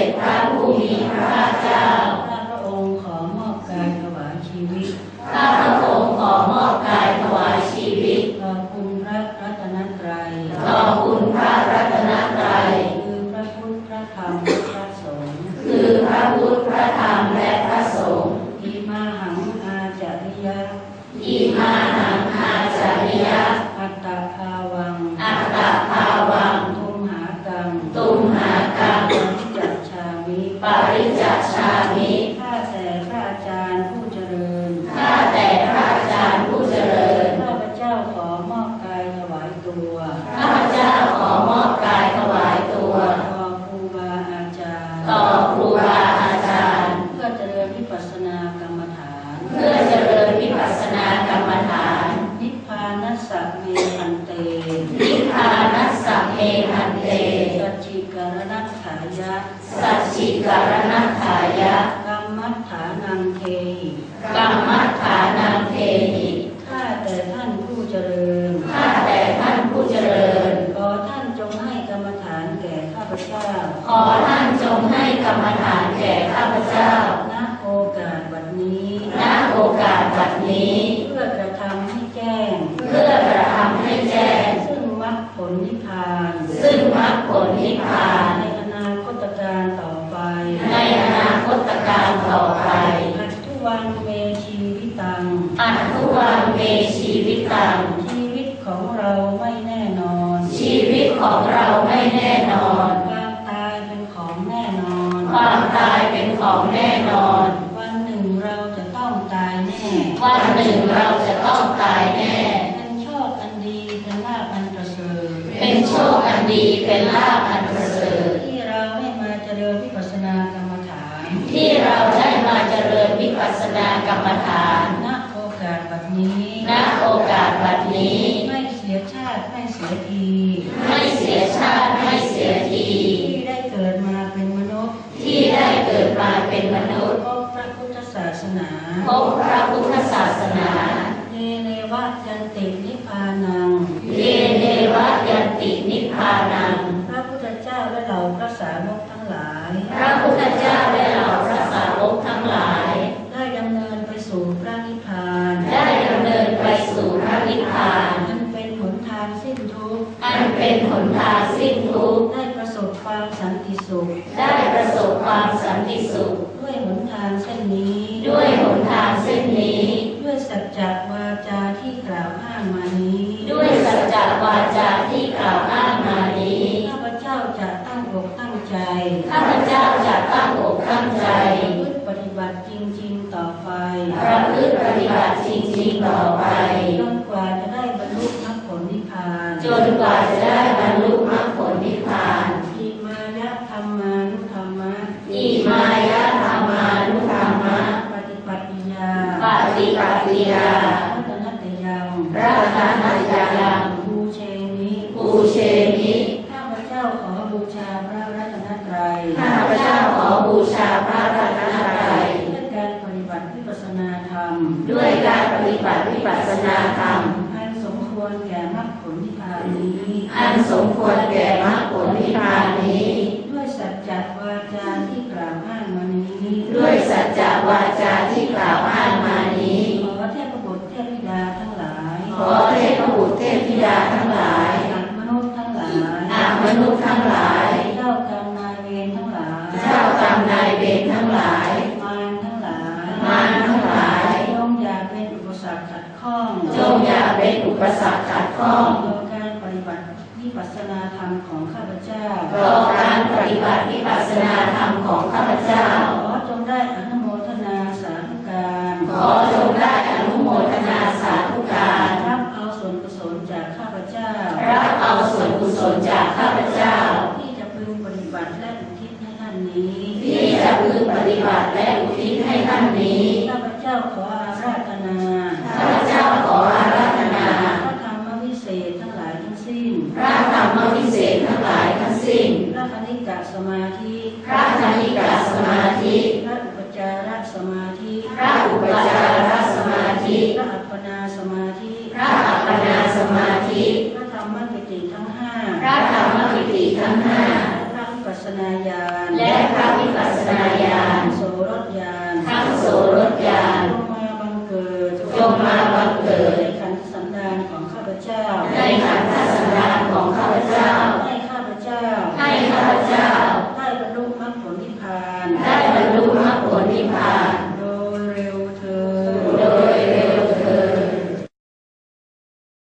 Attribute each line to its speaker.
Speaker 1: ด็จพระผู้มีพระภาคเจ้า
Speaker 2: ข้าพระองค์ขอมอบกายถวายชีวิต
Speaker 1: ข้าพระองค์ขอมอบกายถวายชีวิต
Speaker 2: ต่อคุณพระรัตนตรัย
Speaker 1: ต่อคุณพระรัตนตรัย
Speaker 2: คือพระพุทธพระธรรมและพระสงฆ์
Speaker 1: คือพระพุทธพระธรรมและพระสงฆ์
Speaker 2: อิมาหังอาจาริยะ
Speaker 1: อิมาหังอาจาริยะ
Speaker 2: อัตตาภาวัง
Speaker 1: อัตตาภาวัง
Speaker 2: ทุมหากัง
Speaker 1: ตุมหากัง
Speaker 2: จักชามิ
Speaker 1: ปริจจชามิ
Speaker 2: ข้าแต่พระอาจารย์ผู้เจริญ
Speaker 1: ข้าแต่พระอาจารย์ผู้เจริญ
Speaker 2: ข้าพเจ้าขอมอบกายถวายตัว
Speaker 1: ข้าพเจ้าขอมอบกายถวายตัว
Speaker 2: ต่อครูบาอาจารย์
Speaker 1: ต่อครูบาอาจารย์
Speaker 2: เพื่อเจริญวิปั สสนากรรมฐาน
Speaker 1: เพื่อเจริญวิปัสสนากรรมฐาน
Speaker 2: นิพพานัสสะเมหันเต
Speaker 1: นิพพานัสสะเมหันเต
Speaker 2: สัจจิการนัตถายะ
Speaker 1: สัจจิการนัตถายะ
Speaker 2: กรรมัฏฐานังเทหิ
Speaker 1: กรรมัฏฐานังเทหิ
Speaker 2: ข้าแต่ท่านผู้เจริญ
Speaker 1: ข้าแต่ท่านผู้เจริญ
Speaker 2: ขอท่านจงให้กรรมฐานแก่ข้าพเจ้า
Speaker 1: ขอท่านจงให้กรรมฐานแก่ข้าพเจ้า
Speaker 2: ณโอกาสบัดนี้
Speaker 1: ณโอกาสบัด นี้
Speaker 2: เพื่อกระทำให้แจ้ง
Speaker 1: เพื่อกระทำให้แจ้ง
Speaker 2: ซึ่งมรรคผลนิพพาน
Speaker 1: ซึ่งมรรคผลนิพพาน
Speaker 2: ในอนาคตการต่อไป
Speaker 1: ในอนาคตการต่อไป
Speaker 2: อัตทุวันเมชีวิตัง
Speaker 1: อัตทุวันเมชีวิตัง
Speaker 2: ชีวิตของเราไม่แน่นอน
Speaker 1: ชีวิตของเราไม่แน่นอน
Speaker 2: ความตายเป็นของแน่นอน
Speaker 1: ความตายเป็นของแน่นอน
Speaker 2: วันหนึ่งเราจะต้องตายแน่
Speaker 1: วันหนึ่งเราจะต้องตายแน่
Speaker 2: เป็นโชคอันดีเป็นลาภอันประเสริฐ
Speaker 1: เป็นโชคอันดีเป็นลาภอันประเสริฐ
Speaker 2: ที่เราได้มาเจริญวิปัสสนากรรมฐาน
Speaker 1: ที่เราได้มาเจริญวิปัสสนากรรมฐาน
Speaker 2: ณโอกาสบัดนี้
Speaker 1: ณโอกาสบัดนี้
Speaker 2: ไม่เสียชาติไม่เสียที
Speaker 1: ไม่เสียชาติไม่เสียที
Speaker 2: ที่ได้เกิดมาเป็นมนุษย์
Speaker 1: ที่ได้เกิดมาเป็นมนุษย์
Speaker 2: พบพระพุทธศาสนา
Speaker 1: พบพระพุทธศาสนา
Speaker 2: เยเนวัจยันตินิพพานัง
Speaker 1: เยเนวะยันตินิพพานัง
Speaker 2: พระพุทธเจ้าและเหล่าพระสาวกทั้งหลาย
Speaker 1: พระพุทธเจ้าและเหล่าพระสาวกทั้งหลาย
Speaker 2: ได้ดำเนินไปสู่พระนิพพาน
Speaker 1: ได้ดำเนินไปสู่พระนิพพาน
Speaker 2: อันเป็นหนทางสิ้นทุกข์
Speaker 1: อันเป็นหนทางสิ้นทุกข์
Speaker 2: ได้ประสบความสันติสุข
Speaker 1: ได้ประสบความ สันติสุข
Speaker 2: ด้วยหนทางเส้นนี้
Speaker 1: ด้วยหนทางเส้นนี้
Speaker 2: ด้วยสัจจะวาจาที่กล่าวอ้างมานี้
Speaker 1: ด้วยสัจจะวาจาที่กล่าวอ้างมานี้
Speaker 2: ข้าพเจ้าจะตั้งอกตั้งใจ
Speaker 1: ข้าพเจ้าจะตั้งอกตั้งใจ
Speaker 2: พฤติปฏิบัติจริง ๆ ต่อไป
Speaker 1: ประพฤติปฏิบัติจริง ๆ ต่อไป
Speaker 2: จนกว่าจะได้บรรลุมรรคผลนิพพาน
Speaker 1: จนกว่าจะได้บรรลุมรรคผลนิพพาน
Speaker 2: อิมายะธรรมานุธรรมะ
Speaker 1: อิมายะธรรมานุธรรมะ
Speaker 2: ปฏิปัติยา
Speaker 1: ปฏิปฏิ ยา
Speaker 2: รัตนัตยัง
Speaker 1: รัตนัตยัง
Speaker 2: บูเชมิ
Speaker 1: ปูเชมิ
Speaker 2: ข้าพเจ้าขอบูชาพระรัตนตรัย
Speaker 1: ข้าพเจ้าขอบูชาพระรัตนตรัย
Speaker 2: ด้วยการปฏิบัติวิปัสสนาธรรม
Speaker 1: ด้วยการปฏิบัติวิปัสสนาธรรม
Speaker 2: อันสมควรแก่มรรคผลนิพพานนี้
Speaker 1: อันสมควรแก่มรรคผลนิพพานนี้
Speaker 2: ด้วยสัจจะวาจาที่กล่าวอ้างมานี้
Speaker 1: ด้วยสัจจะวาจาที่ ป็นอุปสรรคขัดข้อง
Speaker 2: ต่อการปฏิบัติวิปัสสนาธรรมของข้าพเจ้า
Speaker 1: ต่อการปฏิบัติวิปัสสนาธรรมของข้าพเจ้า
Speaker 2: ขอจงได้อนุโมทนาสาธุการ
Speaker 1: ขอจงได้อนุโมทนาสาธุการ
Speaker 2: รับเอาส่วนกุศลจากข้าพเจ้า
Speaker 1: รับเอาส่วนกุศลจากข้าพเจ้า
Speaker 2: ที่จะพึงปฏิบัติและอุทิศให้ท่านนี้
Speaker 1: ที่จะพึงปฏิบัติและอุทิศให้ท่านนี้
Speaker 2: ข้าพเจ้าขออาราธนา
Speaker 1: ข้าพเจ้าขออาราธนา
Speaker 2: พระธรรมวิเศษทั้งหลายทั้งสิ้น
Speaker 1: พระธรรมวิเศษทั้งหลายทั้งสิ้น
Speaker 2: พระคณิกะส มาธิ
Speaker 1: พระธนิกาสมาธิ
Speaker 2: พระอุปจารสมาธิ
Speaker 1: พระอุปจารสมาธิ
Speaker 2: พระอัปปนาสมาธิ
Speaker 1: พระอัปปนาสมาธิ
Speaker 2: พระธรรมปิติทั้งห้า
Speaker 1: พระธรรมปิติทั้งห้า
Speaker 2: พระวิปัสสนาญาณ
Speaker 1: และพระวิปัสสนาญาณ
Speaker 2: โสรถญาณ
Speaker 1: ทั้งโสรถญาณ
Speaker 2: จงมาบังเกิด
Speaker 1: จงมาบังเกิด
Speaker 2: ในขันธสันดานของข้าพเจ้า
Speaker 1: ในขันธสันดานของข้าพเจ้า
Speaker 2: ให้ข้าพเจ้า
Speaker 1: ให้ข้าพเจ้า
Speaker 2: ได้บรรลุมรรคผลนิพพาน
Speaker 1: ได้บรรลุมรรคผล นิพพาน